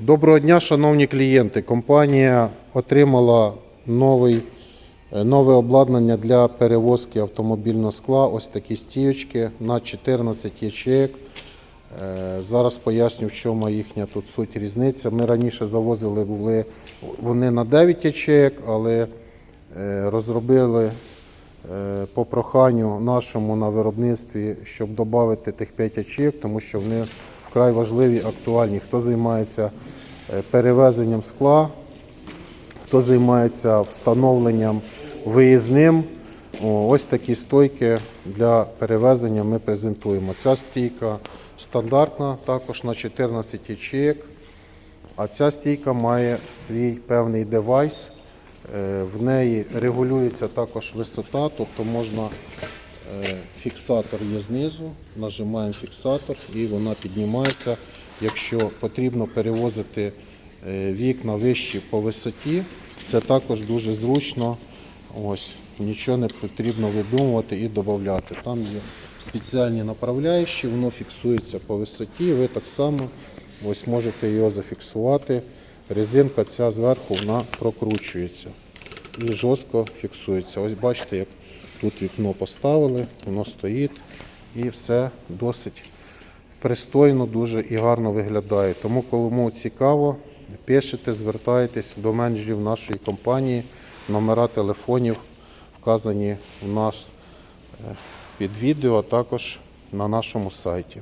Доброго дня, шановні клієнти. Компанія отримала новий, е, нове обладнання для перевозки автомобільного скла. Ось такі стійочки на 14 ячеек. Е, Зараз поясню, в чому їхня тут суть різниця. Ми раніше завозили були вони на 9 ячеек, але е, розробили по проханню нашому на виробництві, щоб додати тих 5 ячеек, тому що вони вкрай важливі, актуальні. Хто займається е, перевезенням скла, хто займається встановленням виїзним. Ось такі стойки для перевезення ми презентуємо. Ця стійка стандартна, також на 14 ячеек. А ця стійка має свій певний девайс. Е, В неї регулюється також висота, тобто можна фіксатор є знизу, нажимаємо фіксатор і вона піднімається. Якщо потрібно перевозити е, вікна вищі по висоті, це також дуже зручно. Ось, нічого не потрібно видумувати і додати. Там є спеціальні направляючі, воно фіксується по висоті. Ви так само ось можете його зафіксувати. Резинка ця зверху вона прокручується і жорстко фіксується. Ось бачите, як тут вікно поставили, воно стоїть і все досить пристойно, дуже і гарно виглядає. Тому, кому цікаво, пишете, звертайтесь до менеджерів нашої компанії. Номера телефонів вказані у нас е, під відео, а також на нашому сайті.